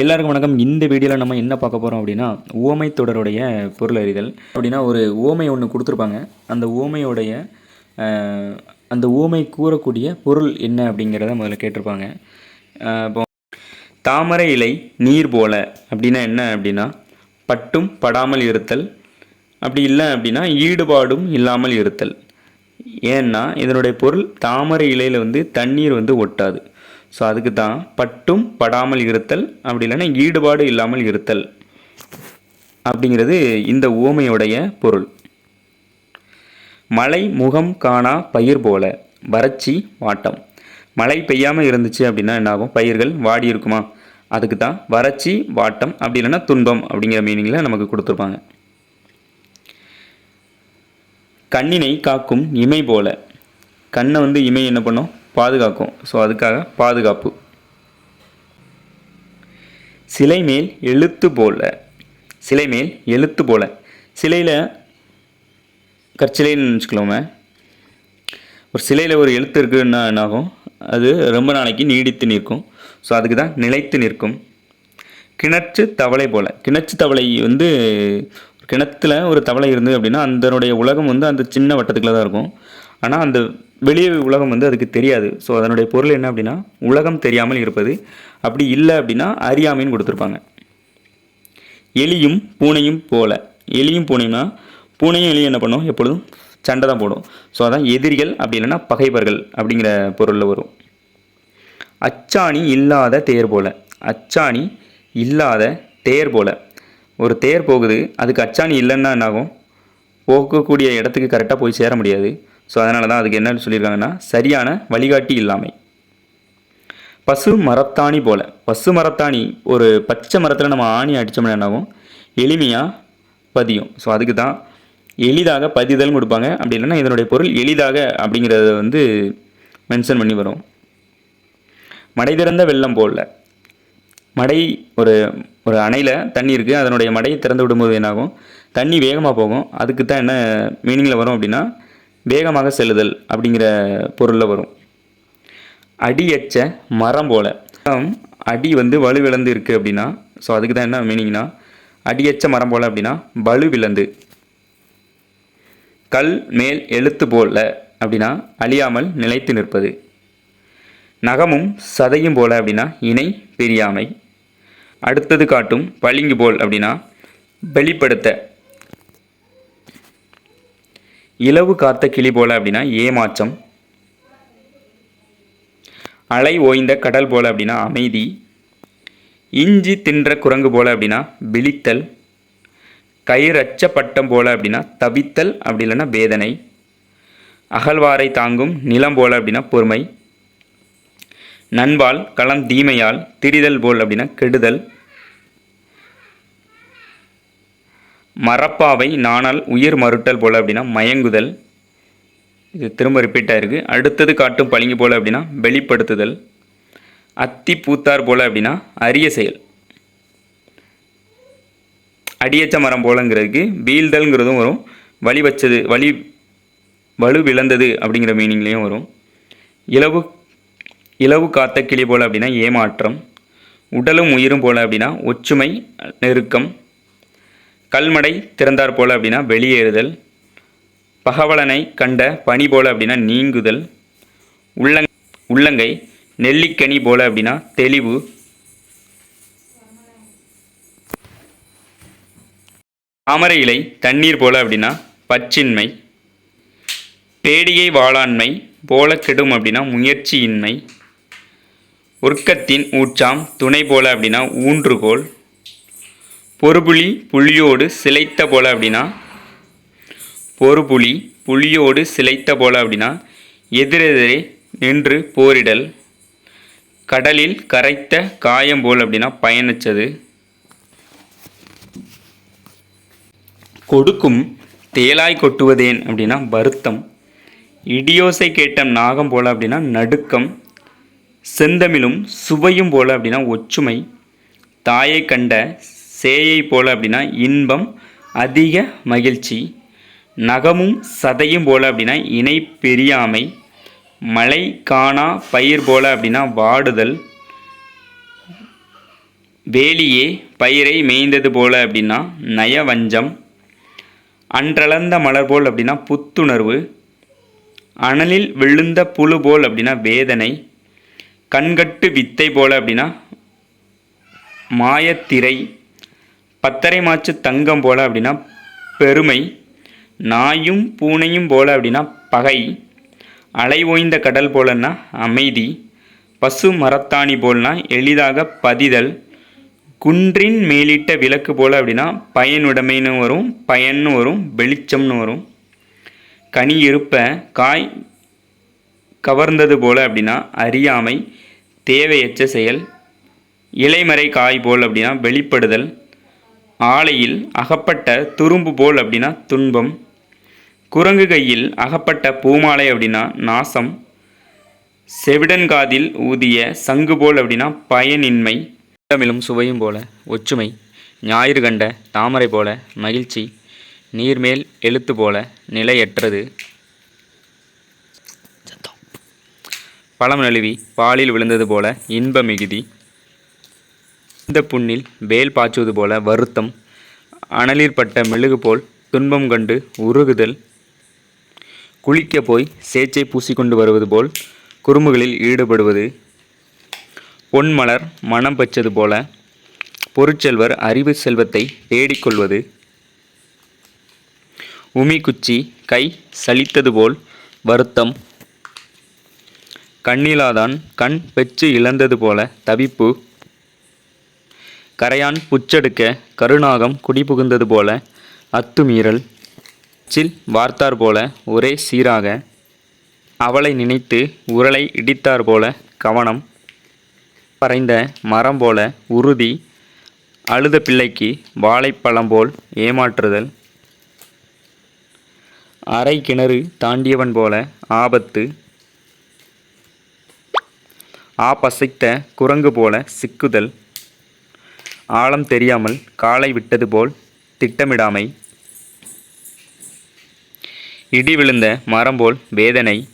எல்லாருக்கும் வணக்கம். இந்த வீடியோவில் நம்ம என்ன பார்க்க போகிறோம் அப்படின்னா ஓமை தொடருடைய பொருள் அறிதல். அப்படின்னா ஒரு ஓமை ஒன்று கொடுத்துருப்பாங்க. அந்த ஓமையோடைய அந்த ஓமை கூறக்கூடிய பொருள் என்ன அப்படிங்கிறத முதல்ல கேட்டிருப்பாங்க. இப்போ தாமரை இலை நீர் போல அப்படின்னா என்ன அப்படின்னா பட்டும் படாமல் இருத்தல். அப்படி இல்லை அப்படின்னா ஈடுபாடும் இல்லாமல் இருத்தல். ஏன்னா இதனுடைய பொருள் தாமரை இலையில் வந்து தண்ணீர் வந்து ஒட்டாது. ஸோ அதுக்கு தான் பட்டும் படாமல் இருத்தல் அப்படி இல்லைன்னா ஈடுபாடு இல்லாமல் இருத்தல் அப்படிங்கிறது இந்த ஊமையுடைய பொருள். மழை முகம் காணா பயிர் போல வறட்சி வாட்டம். மழை பெய்யாமல் இருந்துச்சு அப்படின்னா என்னாகும்? பயிர்கள் வாடி இருக்குமா? அதுக்கு தான் வறட்சி வாட்டம் அப்படி இல்லைன்னா துன்பம் அப்படிங்கிற மீனிங்கில் நமக்கு கொடுத்துருப்பாங்க. கண்ணினை காக்கும் இமை போல. கண்ணை வந்து இமை என்ன பண்ணும்? பாதுகாக்கும். ஸோ அதுக்காக பாதுகாப்பு. சிலை மேல் எழுத்து போல. சிலை மேல் எழுத்து போல. சிலையில் கற்சிலைன்னு நினச்சிக்கலாமே ஒரு சிலையில் ஒரு எழுத்து இருக்குன்னா என்ன ஆகும் அது ரொம்ப நாளைக்கு நீடித்து நிற்கும். ஸோ அதுக்கு தான் நிலைத்து நிற்கும். கிணற்று தவளை போல். கிணற்று தவளை வந்து கிணத்துல ஒரு தவளை இருந்து அப்படின்னா அதனுடைய உலகம் வந்து அந்த சின்ன வட்டத்துக்குள்ள தான் இருக்கும். ஆனால் அந்த வெளியே உலகம் வந்து அதுக்கு தெரியாது. ஸோ அதனுடைய பொருள் என்ன அப்படின்னா உலகம் தெரியாமல் இருப்பது. அப்படி இல்லை அப்படின்னா அறியாமைன்னு கொடுத்துருப்பாங்க. எலியும் பூனையும் போல. எலியும் பூனையும்னா பூனையும் எலியும் என்ன பண்ணும்? எப்பொழுதும் சண்டை தான் போடும். ஸோ அதான் எதிரிகள் அப்படி இல்லைன்னா பகைவர்கள் அப்படிங்கிற பொருளில் வரும். அச்சாணி இல்லாத தேர் போல. அச்சாணி இல்லாத தேர் போல. ஒரு தேர் போகுது அதுக்கு அச்சாணி இல்லைன்னா என்ன ஆகும் போகக்கூடிய இடத்துக்கு கரெக்டாக போய் சேர முடியாது. ஸோ அதனால தான் அதுக்கு என்ன சொல்லியிருக்காங்கன்னா சரியான வழிகாட்டி இல்லாமை. பசு மரத்தாணி போல். பசு மரத்தாணி ஒரு பச்சை மரத்தில் நம்ம ஆணி அடித்தோம்னா என்னாகும்? எளிமையாக பதியும். ஸோ அதுக்கு தான் எளிதாக பதிதல்னு கொடுப்பாங்க. அப்படி இல்லைன்னா இதனுடைய பொருள் எளிதாக அப்படிங்கிறத வந்து மென்ஷன் பண்ணி வரும். மடை திறந்த வெள்ளம் போல. மடை ஒரு ஒரு அணையில் தண்ணி இருக்குது அதனுடைய மடையை திறந்து விடும்போது என்னாகும்? தண்ணி வேகமாக போகும். அதுக்கு தான் என்ன மீனிங்கில் வரும் அப்படின்னா வேகமாக செல்லுதல் அப்படிங்கிற பொருளில் வரும். அடியச்ச மரம் போல. அடி வந்து வலுவிழந்து இருக்குது அப்படின்னா ஸோ அதுக்கு தான் என்ன மீனிங்னா அடியச்ச மரம் போல் அப்படின்னா வலுவிழந்து கல் மேல் எழுத்து போல அப்படின்னா அழியாமல் நிலைத்து நிற்பது. நகமும் சதையும் போல அப்படின்னா இணை பிரியாமை. அடுத்தது காட்டும் பளிங்கு போல் அப்படின்னா வெளிப்படுத்த இலவு காத்த கிளி போல அப்படின்னா ஏமாச்சம் அலை ஓய்ந்த கடல் போல அப்படின்னா அமைதி. இஞ்சி தின்ற குரங்கு போல அப்படின்னா விழித்தல். கயிறச்ச பட்டம் போல அப்படின்னா தவித்தல் அப்படி இல்லைன்னா வேதனை. அகழ்வாரை தாங்கும் நிலம் போல அப்படின்னா பொறுமை. நண்பால் களம் தீமையால் திரிதல் போல் அப்படின்னா கெடுதல். மரப்பாவை நானால் உயிர் மறுட்டல் போல் அப்படின்னா மயங்குதல். இது திரும்ப ரிப்பீட் இருக்குது அடுத்தது காட்டும் பளிங்கு போல அப்படின்னா வெளிப்படுத்துதல். அத்தி பூத்தார் போல் அப்படின்னா அரிய செயல். அடியச்ச மரம் போலங்கிறதுக்கு வீழ்தல்ங்கிறதும் வரும். வழி வச்சது வழி வலு விளந்தது அப்படிங்கிற மீனிங்லேயும் வரும். இலவு இலவு காத்த கிளி போல அப்படின்னா ஏமாற்றம். உடலும் உயிரும் போல அப்படின்னா ஒற்றுமை நெருக்கம். கல்மடை திறந்தார் போல அப்படின்னா வெளியேறுதல். பகவலனை கண்ட பனி போல அப்படின்னா நீங்குதல். உள்ளங் உள்ளங்கை நெல்லிக்கனி போல அப்படின்னா தெளிவு. தாமரை இலை தண்ணீர் போல அப்படின்னா பச்சின்மை. பேடியை வாளாண்மை போல கெடும் அப்படின்னா முயற்சியின்மை. உருக்கத்தின் ஊற்றாம் துணை போல அப்படின்னா ஊன்றுகோல். பொறுபுளி புளியோடு சிலைத்த போல அப்படின்னா? பொறுபுளி புளியோடு சிலைத்த போல அப்படின்னா? எதிரெதிரே நின்று போரிடல். கடலில் கரைத்த காயம் போல் அப்படின்னா பயணித்தது. கொடுக்கும் தேலாய் கொட்டுவதேன் அப்படின்னா வருத்தம். இடியோசை கேட்ட நாகம் போல அப்படின்னா நடுக்கம். செந்தமிழும் சுவையும் போல அப்படின்னா ஒற்றுமை. தாயை கண்ட சேயை போல அப்படின்னா இன்பம் அதிக மகிழ்ச்சி. நகமும் சதையும் போல அப்படின்னா இணை பெரியாமை. மழை காணா பயிர் போல அப்படின்னா வாடுதல். வேலியே பயிரை மேய்ந்தது போல அப்படின்னா நயவஞ்சம். அன்றளந்த மலர் போல் அப்படின்னா புத்துணர்வு. அனலில் விழுந்த புழு போல் அப்படின்னா வேதனை. கண்கட்டு வித்தை போல அப்படின்னா மாயத்திரை. பத்தரை மாச்சு தங்கம் போல அப்படின்னா பெருமை நாயும் பூனையும் போல அப்படின்னா பகை அலை ஓய்ந்த கடல் போலன்னா அமைதி பசு மரத்தாணி போல்னா எளிதாக பதிதல் குன்றின் மேலிட்ட விளக்கு போல் அப்படின்னா பயனுடைமைன்னு வரும் பயன்னு வரும் வெளிச்சம்னு வரும். கனி இருப்ப காய் கவர்ந்தது போல அப்படின்னா அறியாமை தேவையற்ற செயல் இலைமறை காய் போல் அப்படின்னா வெளிப்படுதல் ஆலையில் அகப்பட்ட துரும்பு போல் அப்படின்னா துன்பம் குரங்கு கையில் அகப்பட்ட பூமாலை அப்படின்னா நாசம் செவிடன்காதில் ஊதிய சங்கு போல் அப்படின்னா பயனின்மை. தமிழும் சுவையும் போல ஒற்றுமை ஞாயிறு கண்ட தாமரை போல மகிழ்ச்சி நீர்மேல் எழுத்து போல நிலையற்றது. பழம் நழுவி பாலில் விழுந்தது போல இன்ப மிகுதி. இந்த புண்ணில் வேல் பாய்ச்சுவது போல வருத்தம் அனலிற்பட்ட மெழுகு போல் துன்பம் கண்டு உருகுதல் குளிக்க போய் சேச்சை பூசிக்கொண்டு வருவது போல் குறும்புகளில் ஈடுபடுவது பொன்மலர் மனம் பச்சது போல பொருட்செல்வர் அறிவு செல்வத்தை தேடிக்கொள்வது உமி குச்சி கை சலித்தது போல் வருத்தம் கண்ணிலாதான் கண் பெற்று இழந்தது போல தவிப்பு கரையான் புச்செடுக்க கருநாகம் குடிபுகுந்தது போல அத்துமீறல் சில் வார்த்தார் போல ஒரே சீராக அவளை நினைத்து உரலை இடித்தார் போல கவனம் பறைந்த மரம் போல உறுதி அழுத பிள்ளைக்கு வாழைப்பழம் போல் ஏமாற்றுதல். அரை கிணறு தாண்டியவன் போல ஆபத்து. ஆபசைத்த குரங்கு போல சிக்குதல். ஆழம் தெரியாமல் காலை விட்டது போல் திட்டமிடாமை. இடி விழுந்த மரம் போல் வேதனை.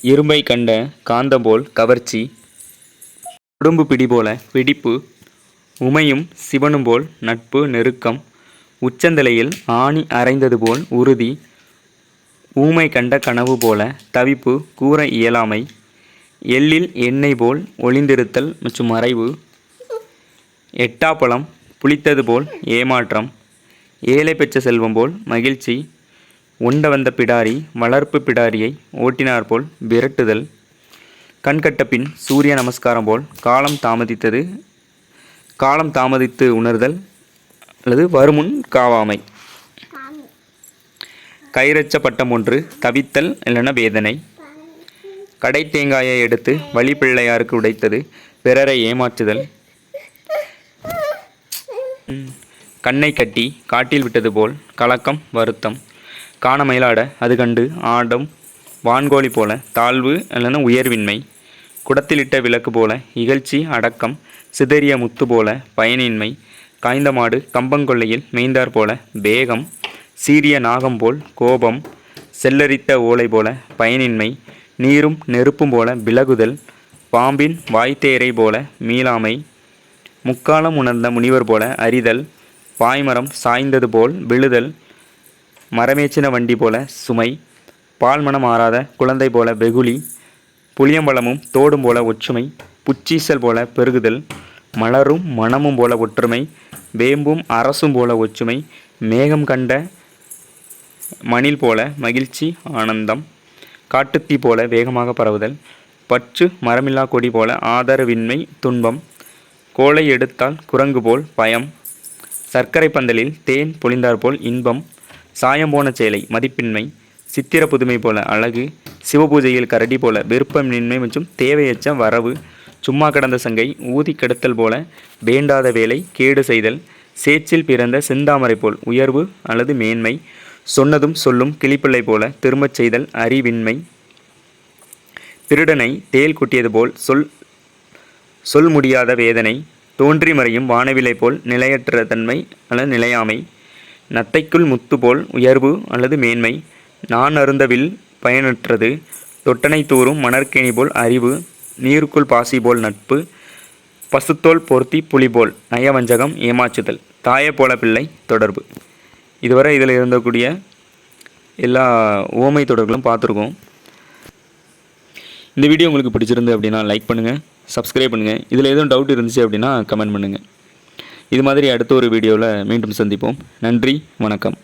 இரும்பை கண்ட காந்தம் போல் கவர்ச்சி. உடம்பு பிடி போல பிடிப்பு உமையும் சிவனும் போல் நட்பு நெருக்கம். உச்சந்தலையில் ஆணி அரைந்தது போல் உறுதி. ஊமை கண்ட கனவு போல தவிப்பு கூற இயலாமை. எள்ளில் எண்ணெய் போல் ஒளிந்திருத்தல் மற்றும் மறைவு. எட்டாப்பழம் புளித்தது போல் ஏமாற்றம் ஏழை பெற்ற செல்வம் போல் மகிழ்ச்சி உண்ட வந்த பிடாரி வளர்ப்பு பிடாரியை ஓட்டினார் போல் விரட்டுதல் கண்கட்ட பின் சூரிய நமஸ்காரம் போல் காலம் தாமதித்தது காலம் தாமதித்து உணர்தல் அல்லது வருமுன் காவாமை. கைரச்ச பட்டம் ஒன்று தவித்தல் இல்லைன்னா வேதனை. கடை தேங்காயை எடுத்து வழிப்பிள்ளையாருக்கு உடைத்தது பிறரை ஏமாற்றுதல். கண்ணை கட்டி காட்டில் விட்டது போல் கலக்கம் வருத்தம். காண மயிலாட அது கண்டு ஆடும் வான்கோழி போல தாழ்வு அல்லது உயர்வின்மை. குடத்திலிட்ட விளக்கு போல இகழ்ச்சி அடக்கம் சிதறிய முத்து போல பயனின்மை. காய்ந்த மாடு கம்பங்கொல்லையில் மேய்ந்தார் போல வேகம் சீரிய நாகம் போல் கோபம். செல்லரித்த ஓலை போல பயனின்மை. நீரும் நெருப்பும் போல விலகுதல். பாம்பின் வாய்த்தேரை போல மீளாமை. முக்காலம் உணர்ந்த முனிவர் போல அறிதல் பாய்மரம் சாய்ந்தது போல் விழுதல் மரமேச்சின வண்டி போல சுமை பால்மனம் ஆறாத குழந்தை போல வெகுளி புளியம்பழமும் தோடும் போல ஒற்றுமை புச்சீசல் போல பெருகுதல் மலரும் மனமும் போல ஒற்றுமை வேம்பும் அரசும் போல ஒற்றுமை மேகம் கண்ட மணில் போல மகிழ்ச்சி ஆனந்தம் காட்டுத்தீ போல வேகமாக பரவுதல் பற்று மரமில்லா கொடி போல ஆதரவின்மை துன்பம் கோலை எடுத்தால் குரங்கு போல் பயம். சர்க்கரை பந்தலில் தேன் பொழிந்தார் போல் இன்பம். சாயம் போன சேலை மதிப்பின்மை. சித்திர புதுமை போல அழகு. சிவபூஜையில் கரடி போல விருப்பமின்மை மற்றும் தேவையற்ற வரவு. சும்மா கடந்த சங்கை ஊதி கெடுத்தல் போல வேண்டாத வேலை கேடு செய்தல். சேற்றில் பிறந்த செந்தாமரை போல் உயர்வு அல்லது மேன்மை. சொன்னதும் சொல்லும் கிளிப்பிள்ளை போல திரும்பச் செய்தல் அறிவின்மை. திருடனை தேல் குட்டியது போல் சொல் சொல் முடியாத வேதனை தோன்றி மறையும் வானவிலை போல் நிலையற்ற தன்மை அல்லது நிலையாமை நத்தைக்குள் முத்து போல் உயர்வு அல்லது மேன்மை நான் அருந்தவில் பயனற்றது தொட்டனை தூறும் மணற்கேணி போல் அறிவு நீருக்குள் பாசி போல் நட்பு பசுத்தோல் பொருத்தி புலிபோல் நயவஞ்சகம் ஏமாற்றுதல் தாயை போல பிள்ளை தொடர்பு. இதுவரை இதில் இருந்தக்கூடிய எல்லா ஓமை தொடர்களும் பார்த்துருக்கோம். இந்த வீடியோ உங்களுக்கு பிடிச்சிருந்து அப்படின்னா லைக் பண்ணுங்கள் சப்ஸ்கிரைப் பண்ணுங்கள் இதில் எதுவும் டவுட் இருந்துச்சு அப்படின்னா கமெண்ட் பண்ணுங்கள் இது மாதிரி அடுத்த ஒரு வீடியோவில் மீண்டும் சந்திப்போம். நன்றி வணக்கம்.